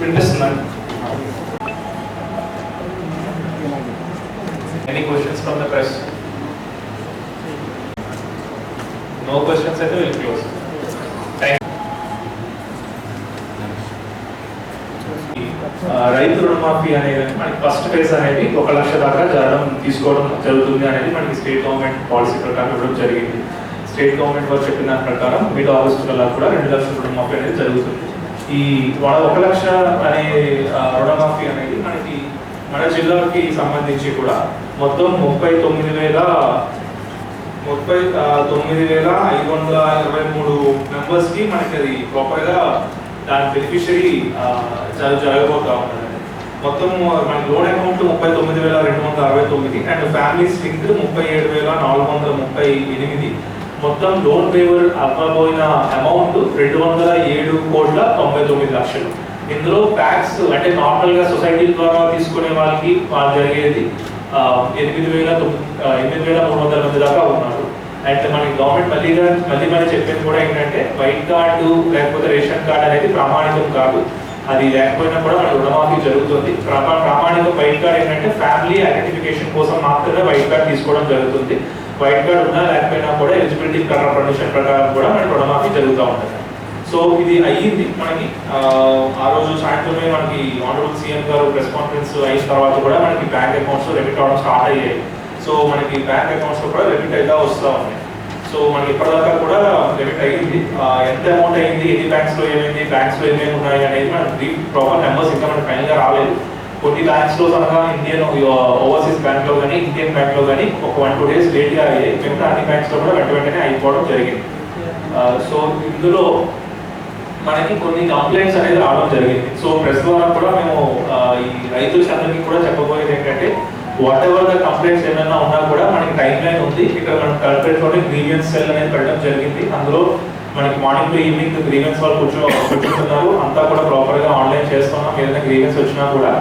వినిపిస్తుందండి any questions from the press no questions అయితే will close రైతు రుణమాఫీ అనేది మనకి ఫస్ట్ ఫేజ్ అనేది ఒక లక్ష దాకా జరగడం తీసుకోవడం జరుగుతుంది అనేది మనకి స్టేట్ గవర్నమెంట్ పాలసీ ప్రకారం ఇవ్వడం జరిగింది. స్టేట్ గవర్నమెంట్ వారు చెప్పిన దాని ప్రకారం మిడ్ ఆగస్టు కల్లా కూడా రెండు లక్షల రుణమాఫీ అనేది జరుగుతుంది. ఈ వాళ్ళ ఒక లక్ష అనే రుణమాఫీ అనేది మనకి మన జిల్లాకి సంబంధించి కూడా మొత్తం ముప్పై తొమ్మిది వేల ముప్పై తొమ్మిది వేల ఐదు వందల ఇరవై మూడు మెంబర్స్కి మనకి అది ప్రాపర్గా దాని బెనిఫిషరీ జరగబోతా ఉంటుంది. మొత్తం మనకి లోన్ అమౌంట్ ముప్పై తొమ్మిది వేల రెండు వందల అరవై తొమ్మిది అండ్ ఫ్యామిలీస్ లింక్ ముప్పై ఏడు వేల నాలుగు వందల ముప్పై ఎనిమిది. మొత్తం లోన్ పేవర్ అవ్వబోయిన అమౌంట్ రెండు వందల ఏడు కోట్ల తొంభై తొమ్మిది లక్షలు. ఇందులో ట్యాక్స్ అంటే నార్మల్గా సొసైటీ ద్వారా తీసుకునే వాళ్ళకి వాళ్ళు జరిగేది ఎనిమిది వేల తొమ్మిది ఎనిమిది వేల మూడు వందల మంది దాకా ఉన్నారు. అండ్ మనకి గవర్నమెంట్ మళ్ళీ మళ్ళీ మళ్ళీ చెప్పేది కూడా ఏంటంటే వైట్ కార్డు లేకపోతే రేషన్ కార్డు అనేది ప్రామాణికం కాదు. అది లేకపోయినా కూడా వాళ్ళ రుణమాఫీ జరుగుతుంది. ప్రమా ప్రామాణిక వైట్ కార్డ్ ఏంటంటే ఫ్యామిలీ ఐడెంటిఫికేషన్ కోసం మాత్రమే వైట్ కార్డ్ తీసుకోవడం జరుగుతుంది. వైట్ కార్డ్ ఉన్నా లేకపోయినా కూడా ఎలిజిబిలిటీ కండిషన్ ప్రకారం కూడా మనకి రుణమాఫీ జరుగుతూ ఉంటుంది. సో ఇది అయ్యింది మనకి. ఆ, రోజు సాయంత్రమే మనకి ఆనరబుల్ సీఎం గారు ప్రెస్ కాన్ఫరెన్స్ అయిన తర్వాత కూడా మనకి బ్యాంక్ అకౌంట్స్ రెబిట్ అవడం స్టార్ట్ అయ్యాయి. సో మనకి బ్యాంక్ అకౌంట్స్ కూడా రెమిట్ అయితే వస్తూ ఉన్నాయి సో మనకి ఇప్పటిదాకా కూడా ఎఫెక్ట్ అయ్యింది. ఎంత అమౌంట్ అయింది ఎన్ని బ్యాంక్స్లో ఏమైంది బ్యాంక్స్లో ఏమేమి ఉన్నాయి అనేది మనకి ప్రాపర్ నెంబర్స్ ఇంకా మనకి ఫైనల్గా రాలేదు. కొన్ని బ్యాంక్స్లో ఇండియన్ ఓవర్సీస్ బ్యాంక్లో కానీ ఇండియన్ బ్యాంక్లో కానీ ఒక వన్ టూ డేస్ లేట్గా అయ్యాయి. మిగతా అన్ని బ్యాంక్స్లో కూడా వెంట వెంటనే అయిపోవడం జరిగింది. సో ఇందులో మనకి కొన్ని కంప్లైంట్స్ అనేది రావడం జరిగింది. సో ప్రెస్ ద్వారా కూడా మేము ఈ రైతు రైతులందరికీ కూడా చెప్పబోయేది ఏంటంటే వాట్ ఎవర్ ద కంప్లైంట్స్ ఏమైనా ఉన్నా కూడా మనకి టైం లైన్ ఉంది. ఇక్కడ మనం కలెక్టరేట్లోనే గ్రీవియన్స్ సెల్ అనేది పెట్టడం జరిగింది. అందులో మనకి మార్నింగ్ టు ఈవినింగ్ గ్రీవెన్స్ వాళ్ళు కూర్చో కూర్చుంటున్నారు. అంతా కూడా ప్రాపర్గా ఆన్లైన్ చేస్తున్నాం. ఏదైనా గ్రీవెన్స్ వచ్చినా కూడా.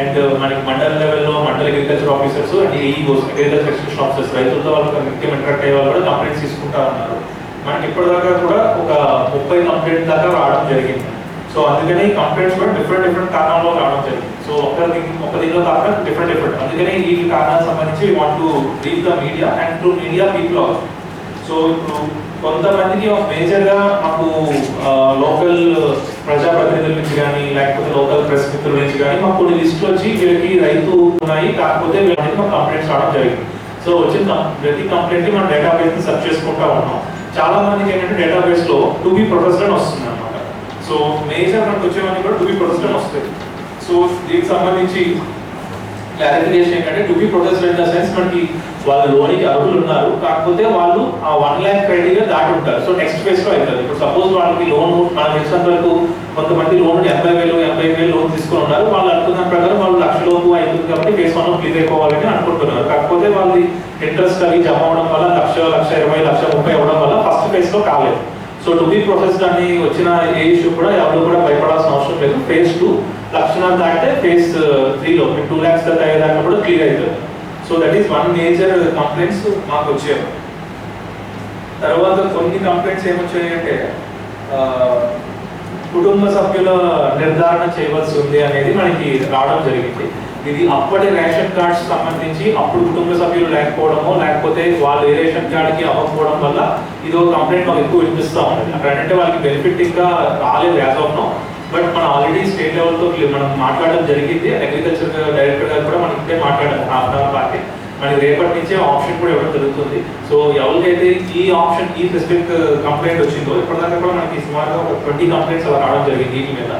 అండ్ uh, మనకి మండల లెవెల్లో మండల అగ్రికల్చర్ ఆఫీసర్స్ అండ్ ఈ అగ్రికల్చర్ ఎక్స్టెన్షన్ ఆఫీసర్స్ రైతులతో వాళ్ళకి నిత్యం ఇంటరాక్ట్ అయ్యే వాళ్ళు కూడా కంప్లైంట్స్ తీసుకుంటా ఉన్నారు. మనకి ఇప్పటిదాకా కూడా ఒక ముప్పై కంప్లైంట్ దాకా రావడం జరిగింది. సో అందుకని కంప్లైంట్స్ కూడా డిఫరెంట్ డిఫరెంట్ కారణాల్లో రావడం జరిగింది. సో ఒక ఒక దీనిలో కాకుండా డిఫరెంట్ డిఫరెంట్ అందుకని ఈ కారణాలకు సంబంధించి want to reach the media and to media people also so ఇప్పుడు కొంతమందికి మేజర్గా మాకు లోకల్ ప్రజాప్రతినిధుల నుంచి కానీ లేకపోతే లోకల్ ప్రెస్ మిత్రుల నుంచి కానీ మాకు కొన్ని లిస్టులు వచ్చి వీళ్ళకి రైతు ఉన్నాయి కాకపోతే వీళ్ళకి మాకు కంప్లైంట్స్ రావడం జరిగింది. సో వచ్చిన ప్రతి కంప్లైంట్ మనం డేటా బేస్ సెర్చ్ చేసుకుంటా ఉన్నాం. చాలా మందికి ఏంటంటే డేటాబేస్లో టు బి ప్రొఫెసర్ అని వస్తుంది అనమాట సో మేజర్ మనకు వచ్చేవన్నీ కూడా టు బి ప్రొఫెసర్ అని వస్తాయి. సో దీనికి సంబంధించి క్లారిఫికేషన్ ఏంటంటే to be protest in the sense మనకి వాళ్ళు లోనికి అర్హులు ఉన్నారు. కాకపోతే వాళ్ళు ఆ వన్ ల్యాక్ క్రైటీరియా దాటి ఉంటారు. సో నెక్స్ట్ ఫేజ్లో అవుతుంది. ఇప్పుడు సపోజ్ వాళ్ళకి లోన్ మనకు తెలిసినంత వరకు కొంతమంది లోన్ ఎనభై వేలు ఎనభై వేలు లోన్ తీసుకొని ఉన్నారు. వాళ్ళు అనుకున్న ప్రకారం వాళ్ళు లక్ష లోపు అవుతుంది కాబట్టి ఫేస్ వన్ క్లియర్ అయిపోవాలని అనుకుంటున్నారు. కాకపోతే వాళ్ళది ఇంట్రెస్ట్ అవి జమ అవడం వల్ల లక్ష లక్ష ఇరవై లక్ష ముప్పై అవ్వడం వల్ల ఫస్ట్ ఫేజ్లో కాలేదు. సో టు బి ప్రొసెస్ అని వచ్చిన ఏ ఇష్యూ కూడా ఎవరు కూడా భయపడాల్సిన అవసరం లేదు. ఫేజ్ టూ లక్షణాలు దాటితే ఫేజ్ త్రీలో టూ ల్యాక్స్ దాకా అయ్యేదాకా కూడా క్లియర్ అవుతుంది so that is one major complaints మాకు వచ్చాయి. తర్వాత కొన్ని కంప్లైంట్స్ ఏమొచ్చాయంటే అంటే కుటుంబ సభ్యుల నిర్ధారణ చేయవలసి ఉంది అనేది మనకి రావడం జరిగింది. ఇది అప్పటి రేషన్ కార్డ్స్ సంబంధించి అప్పుడు కుటుంబ సభ్యులు లేకపోవడమో లేకపోతే వాళ్ళు ఏ రేషన్ కార్డ్కి అవ్వకపోవడం వల్ల ఇది ఒక కంప్లైంట్ మాకు ఎక్కువ వినిపిస్తూ ఉంటుంది అక్కడ అంటే వాళ్ళకి బెనిఫిట్ ఇంకా రాలేదు యాజ్ ఆఫ్ బట్ మనం ఆల్రెడీ స్టేట్ లెవెల్తో మనం మాట్లాడడం జరిగింది. అగ్రికల్చర్ డైరెక్టర్ గారు కూడా మనం ఇప్పుడే మాట్లాడారు హాఫ్ అవర్ పార్టీ. మనకి రేపటి నుంచే ఆప్షన్ కూడా ఇవ్వడం జరుగుతుంది. సో ఎవరికైతే ఈ ఆప్షన్ ఈ స్పెసిఫిక్ కంప్లైంట్ వచ్చిందో ఇప్పటిదాకా కూడా మనకి సుమారుగా ఒక ట్వంటీ కంప్లైంట్స్ అలా రావడం జరిగింది వీటి మీద.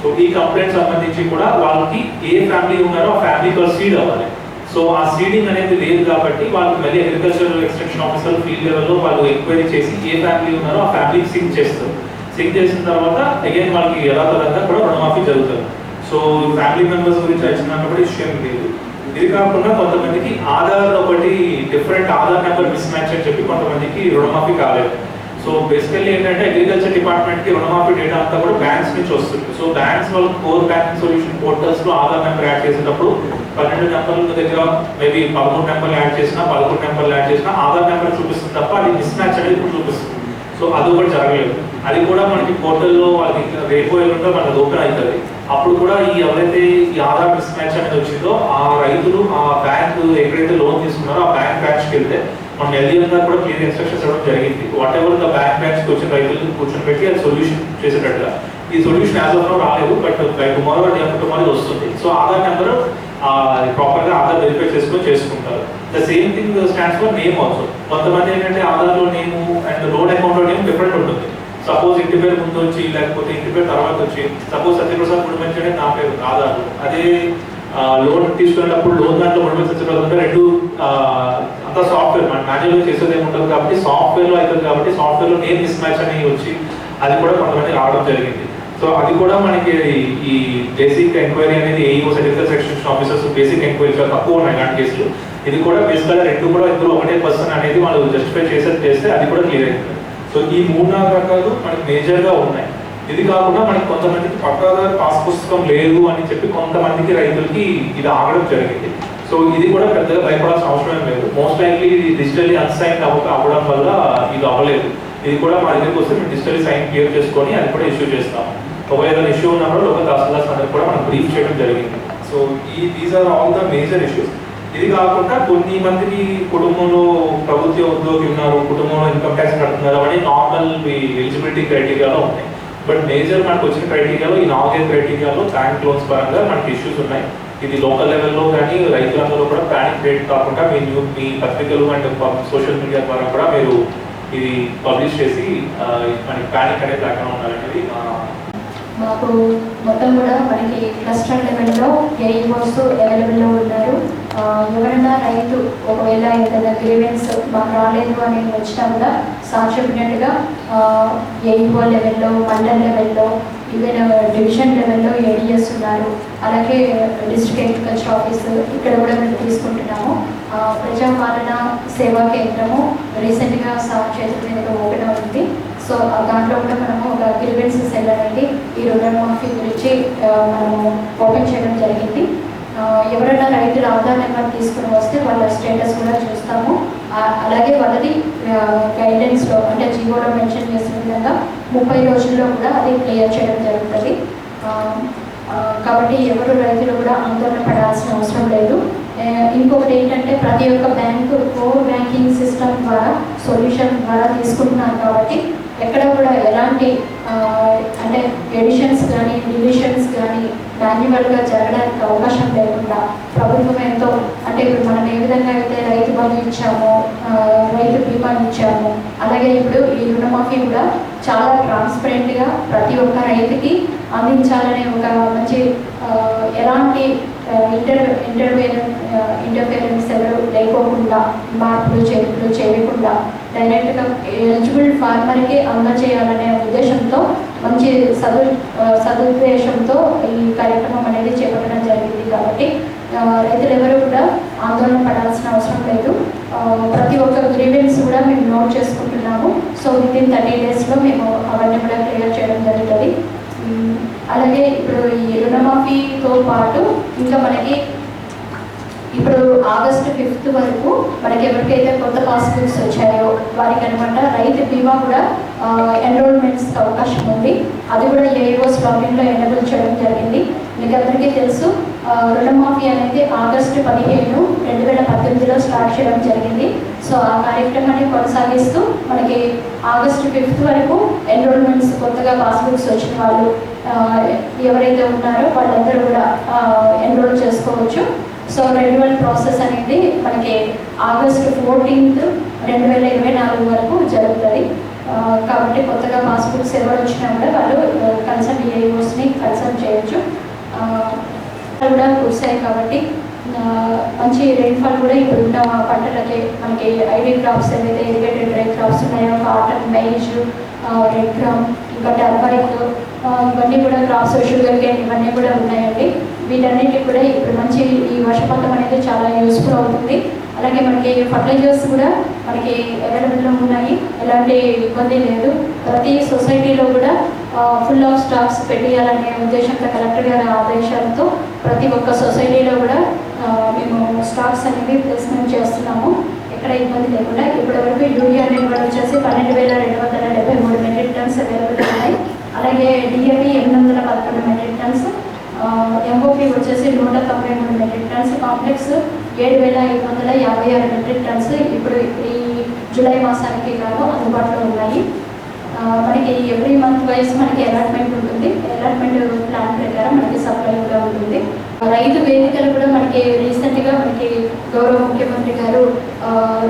సో ఈ కంప్లైంట్ సంబంధించి కూడా వాళ్ళకి ఏ ఫ్యామిలీ ఉన్నారో ఆ ఫ్యామిలీకి సీడ్ అవ్వాలి. సో ఆ సీడింగ్ అనేది లేదు కాబట్టి వాళ్ళకి మళ్ళీ అగ్రికల్చర్ ఎక్స్టెన్షన్ ఆఫీసర్ ఫీల్డ్ లెవెల్లో వాళ్ళు ఎంక్వైరీ చేసి ఏ ఫ్యామిలీ ఉన్నారో ఆ ఫ్యామిలీకి సింక్ చేస్తారు. చెక్ చేసిన తర్వాత అగైన్ వాళ్ళకి యథాతథంగా కూడా రుణమాఫీ జరుగుతుంది. సో ఫ్యామిలీ మెంబర్స్ గురించి వచ్చినప్పుడు విషయం లేదు. ఇది కాకుండా కొంతమందికి ఆధార్ ఒకటి different Aadhaar number miss match అని చెప్పి కొంతమందికి రుణమాఫీ కాలేదు. సో బేసికల్లీ ఏంటంటే అగ్రికల్చర్ డిపార్ట్మెంట్కి రుణమాఫీ డేటా అంతా కూడా బ్యాంక్స్ నుంచి వస్తుంది. సో బ్యాంక్స్ వాళ్ళు కోర్ బ్యాంకింగ్ సొల్యూషన్ పోర్టల్స్లో ఆధార్ నెంబర్ యాడ్ చేసేటప్పుడు పన్నెండు నెంబర్ల దగ్గర మేబీ పదమూడు నెంబర్లు యాడ్ చేసినా పదకొండు నెంబర్లు యాడ్ చేసినా ఆధార్ నెంబర్ చూపిస్తుంది తప్ప అది మిస్ మ్యాచ్ అనేది ఇప్పుడు చూపిస్తుంది. సో అది కూడా జరగలేదు. అది కూడా మనకి పోర్టల్లో వాళ్ళకి రేపు ఎల్లుండో మనకి ఓపెన్ అవుతుంది. అప్పుడు కూడా ఈ ఎవరైతే ఈ ఆధార్ మిస్ మ్యాచ్ అనేది వచ్చిందో ఆ రైతులు ఆ బ్యాంక్ ఎక్కడైతే లోన్ తీసుకున్నారో ఆ బ్యాంక్ బ్రాంచ్కి వెళ్తే మనం ఎల్డీఎం కూడా క్లియర్ ఇన్స్ట్రక్షన్స్ ఇవ్వడం జరిగింది. వాట్ ఎవర్ ద బ్యాంక్ బ్రాంచ్కి వచ్చిన రైతులు కూర్చొని పెట్టి అది సొల్యూషన్ చేసేటట్టుగా. ఈ సొల్యూషన్ యాజ్ ఆఫ్ రాలేదు but by tomorrow day tomorrow వస్తుంది. సో ఆధార్ నెంబర్ ప్రాపర్గా ఆధార్ వెరిఫై చేసుకొని చేసుకుంటారు. The same thing stands for name also కొంతమంది ఏంటంటే ఆధార్లో నేము అండ్ లోన్ అకౌంట్లో నేమ్ డిఫరెంట్ ఉంటుంది. సపోజ్ ఇంటి పేరు ముందు వచ్చి లేకపోతే ఇంటి పేరు తర్వాత వచ్చి సపోజ్ సత్యప్రసాద్ గుడిమంచి నా పేరు ఆధార్ అదే లోన్ తీసుకునేటప్పుడు లోన్ దాంట్లో గుడిమంచి సత్యప్రసాద్ ఉంటే రెండు అంత అంతా సాఫ్ట్వేర్ మన మాన్యువల్గా చేసేది ఉంటుంది కాబట్టి సాఫ్ట్వేర్లో అవుతుంది కాబట్టి సాఫ్ట్వేర్లో నేమ్ మిస్ మ్యాచ్ అని వచ్చి అది కూడా కొంతమంది రావడం జరిగింది. సో అది కూడా మనకి ఈ బేసిక్ ఎంక్వైరీ అనేది AEO certificate section officers basic enquiry చాలా తక్కువ ఉన్నాయి అలాంటి కేసులు ఇది కూడా బేసిక్గా రెండు కూడా ఇద్దరు ఒకటే పర్సన్ అనేది వాళ్ళు జస్టిఫై చేసేది చేస్తే అది కూడా క్లియర్ అవుతుంది సో ఈ మూడు నాలుగు రకాలు మనకి మేజర్గా ఉన్నాయి. ఇది కాకుండా మనకి కొంతమందికి పట్టాదారు పాస్ పుస్తకం లేదు అని చెప్పి కొంతమందికి రైతులకి ఇది ఆగడం జరిగింది. సో ఇది కూడా పెద్దగా భయపడాల్సిన అవసరం లేదు. మోస్ట్ లైక్లీ ఇది డిజిటల్లీ అన్సైన్ అవ్వక అవ్వడం వల్ల ఇది అవ్వలేదు. ఇది కూడా మా దగ్గరికి వస్తే మేము సైన్ క్లియర్ చేసుకొని అది కూడా ఇష్యూ చేస్తాం ఒకవేళ ఇష్యూ ఉన్నప్పుడు లోకల్ తహసీల్దార్స్ అందరికి కూడా మనం బ్రీఫ్ చేయడం జరిగింది. సో ఈ these are all the major issues ఇది కాకుండా కొన్ని మందికి కుటుంబంలో ప్రభుత్వ ఉద్యోగి ఉన్నారు కుటుంబంలో ఇన్కమ్ ట్యాక్స్ కడుతున్నారు అని నార్మల్ ఎలిజిబిలిటీ క్రైటీరియాలో ఉన్నాయి. బట్ మేజర్ మనకు వచ్చిన క్రైటీరియాలో ఈ నాలుగైదు క్రైటీరియాలో బ్యాంక్ లోన్స్ పరంగా మనకి ఇష్యూస్ ఉన్నాయి. ఇది లోకల్ లెవెల్లో కానీ రైతులందరూ కూడా ప్యానిక్ రేట్ కాకుండా మీ న్యూ మీ పత్రికలు అండ్ సోషల్ మీడియా ద్వారా కూడా మీరు ఇది పబ్లిష్ చేసి మనకి ప్యానిక్ అనేది లేకుండా ఉండాలనేది మాకు మొత్తం కూడా మనకి క్లస్టర్ లెవెల్లో ఏఈఓస్ అవైలబుల్లో ఉన్నారు? ఎవరైనా రైతు ఒకవేళ ఏదైనా గ్రీవెన్స్ మాకు రాలేదు అని వచ్చినా కూడా సార్ చెప్పినట్టుగా ఏఈఓ లెవెల్లో మండల్ లెవెల్లో ఈవెన్ డివిజన్ లెవెల్లో ఏడిఎస్ ఉన్నారు. అలాగే డిస్ట్రిక్ట్ అగ్రికల్చర్ ఆఫీస్ ఇక్కడ కూడా మేము తీసుకుంటున్నాము. ప్రజాపాలన సేవా కేంద్రము రీసెంట్గా సార్ చేతుల మీద ఓపెన్ అవుతుంది సో దాంట్లో కూడా మనము ఒక గ్రీవెన్సెస్ సెల్ అనేది ఈ రుణమాఫీ గురించి మనము ఓపెన్ చేయడం జరిగింది ఎవరైనా రైతు ఆధార్ నెంబర్ తీసుకుని వస్తే వాళ్ళ స్టేటస్ కూడా చూస్తాము. అలాగే వాళ్ళది గైడెన్స్లో అంటే జీవోలో మెన్షన్ చేసిన విధంగా ముప్పై రోజుల్లో కూడా అది క్లియర్ చేయడం జరుగుతుంది. కాబట్టి ఎవరు రైతులు కూడా ఆందోళన పడాల్సిన అవసరం లేదు. ఇంకొకటి ఏంటంటే ప్రతి ఒక్క బ్యాంకు ఫోర్ బ్యాంకింగ్ సిస్టమ్ ద్వారా సొల్యూషన్ ద్వారా తీసుకుంటున్నారు కాబట్టి ఎక్కడ కూడా ఎలాంటి అంటే ఎడిషన్స్ కానీ డివిషన్స్ కానీ మాన్యువల్గా జరగడానికి అవకాశం లేకుండా ప్రభుత్వం ఎంతో అంటే ఇప్పుడు మనం ఏ విధంగా అయితే రైతు బంధు ఇచ్చామో రైతు బీమాని ఇచ్చామో అలాగే ఇప్పుడు ఈ రుణమాఫీ కూడా చాలా ట్రాన్స్పరెంట్గా ప్రతి ఒక్క రైతుకి అందించాలనే ఒక మంచి ఎలాంటి ఇంటర్ ఇంటర్వ్యూ ఇంటర్ఫేరెన్స్ ఎవరు లేకోకుండా మార్పులు చేర్పులు చేయకుండా డైరెక్ట్గా ఎలిజిబుల్ ఫార్మర్కి అందజేయాలనే ఉద్దేశంతో మంచి సదు ఆ, సదుద్దేశంతో ఈ కార్యక్రమం అనేది చేపట్టడం జరిగింది కాబట్టి రైతులు ఎవరు కూడా ఆందోళన పడాల్సిన అవసరం లేదు. ప్రతి ఒక్క గ్రీవెన్స్ కూడా మేము నోట్ చేసుకుంటున్నాము. సో విత్ ఇన్ థర్టీ డేస్లో మేము అవన్నీ కూడా క్లియర్ చేయడం జరుగుతుంది. అలాగే ఇప్పుడు ఈ రుణమాఫీతో పాటు ఇంకా మనకి ఇప్పుడు ఆగస్టు ఫిఫ్త్ వరకు మనకి ఎవరికైతే కొత్త పాస్బుక్స్ వచ్చాయో వారికి అనమాట రైతు బీమా కూడా ఎన్రోల్మెంట్స్ అవకాశం ఉంది. అది కూడా ఏఓ లాగిన్లో ఎనబుల్ చేయడం జరిగింది. మీకు అందరికీ తెలుసు రుణమాఫీ అనేది ఆగస్టు పదిహేను రెండు వేల పద్దెనిమిదిలో స్టార్ట్ చేయడం జరిగింది. సో ఆ కార్యక్రమాన్ని కొనసాగిస్తూ మనకి ఆగస్టు ఫిఫ్త్ వరకు ఎన్రోల్మెంట్స్ కొత్తగా పాస్బుక్స్ వచ్చిన వాళ్ళు ఎవరైతే ఉన్నారో వాళ్ళందరూ కూడా ఎన్రోల్ చేసుకోవచ్చు. సో రెన్యువల్ ప్రాసెస్ అనేది మనకి ఆగస్టు ఫోర్టీన్త్ రెండు వేల ఇరవై నాలుగు వరకు జరుగుతుంది. కాబట్టి కొత్తగా పాస్బుక్స్ ఎవరు వచ్చినా కూడా వాళ్ళు కన్సల్ట్ ఏఓస్ని కన్సల్ట్ చేయొచ్చు. కూడా కురిశాయి కాబట్టి మంచి రెయిన్ఫాల్ కూడా ఇప్పుడు ఉన్న పంటలకి మనకి ఐడి క్రాప్స్ ఏవైతే ఇరిగేటెడ్ డ్రై క్రాప్స్ ఉన్నాయో కాటన్ మైజ్ రెడ్ గ్రామ్ ఇంకా టర్మరిక్ ఇవన్నీ కూడా క్రాప్స్ షుగర్ కేన్ ఇవన్నీ కూడా ఉన్నాయండి. వీటన్నిటికి కూడా ఇప్పుడు మంచి ఈ వర్షపాతం అనేది చాలా యూస్ఫుల్ అవుతుంది అలాగే మనకి ఫర్టిలైజర్స్ కూడా మనకి అవైలబుల్లో ఉన్నాయి. ఎలాంటి ఇబ్బంది లేదు. ప్రతి సొసైటీలో కూడా ఫుల్ ఆఫ్ స్టాక్స్ పెట్టేయాలనే ఉద్దేశంతో కలెక్టర్ గారి ఆదేశాలతో ప్రతి ఒక్క సొసైటీలో కూడా మేము స్టాక్స్ అనేవి ప్లేస్మెంట్ చేస్తున్నాము. ఎక్కడ ఇబ్బంది లేకుండా ఇప్పటివరకు యూరియా కూడా వచ్చేసి పన్నెండు వేల రెండు వందల డెబ్బై మూడు మెట్రిక్ టన్స్ అవైలబుల్ ఉన్నాయి. అలాగే డిఎపి ఎనిమిది వందల పదకొండు మెట్రిక్ టన్స్ ఎంఓపి వచ్చేసి నూట తొంభై మూడు మెట్రిక్ టన్స్ కాంప్లెక్స్ ఏడు వేల ఐదు వందల యాభై ఆరు మెట్రిక్ టన్స్ ఇప్పుడు ఈ జూలై మాసానికి గాను అందుబాటులో ఉన్నాయి. మనకి ఎవ్రీ మంత్ వైజ్ మనకి అలాట్మెంట్ ఉంటుంది. అలాట్మెంట్ ప్లాన్ ప్రకారం మనకి సప్లై కూడా ఉంటుంది. రైతు వేదికలు కూడా మనకి రీసెంట్గా మనకి గౌరవ ముఖ్యమంత్రి గారు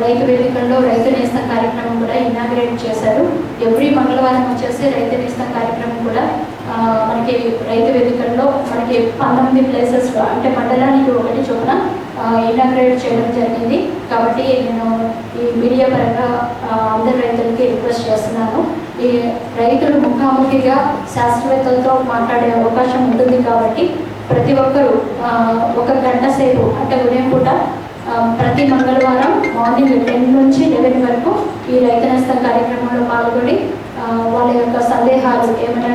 రైతు వేదికల్లో రైతు నేస్తం కార్యక్రమం కూడా ఇనాగ్రేట్ చేశారు. ఎవ్రీ మంగళవారం వచ్చేసి రైతు నేస్తం కార్యక్రమం కూడా మనకి రైతు వేదికల్లో మనకి పంతొమ్మిది ప్లేసెస్ అంటే మండలానికి ఒకటి చొప్పున ఇనాగ్రేట్ చేయడం జరిగింది. కాబట్టి నేను ఈ మీడియా పరంగా అందరి అందరు రైతులకి రిక్వెస్ట్ చేస్తున్నాను. ఈ రైతులు ముఖాముఖిగా శాస్త్రవేత్తలతో మాట్లాడే అవకాశం ఉంటుంది కాబట్టి ప్రతి ఒక్కరూ ఒక గంట సేపు అంటే ఉదయం పూట ప్రతి మంగళవారం మార్నింగ్ టెన్ నుంచి లెవెన్ వరకు ఈ రైతు నేస్తం కార్యక్రమంలో పాల్గొని వాళ్ళ యొక్క సందేహాలు ఏమైనా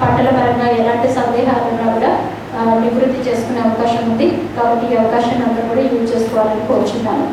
పంటల పరంగా ఎలాంటి సందేహాలు ఉన్నా కూడా నివృత్తి చేసుకునే అవకాశం ఉంది. కాబట్టి ఈ అవకాశాన్ని అందరూ కూడా యూజ్ చేసుకోవాలని కోరుచున్నాను.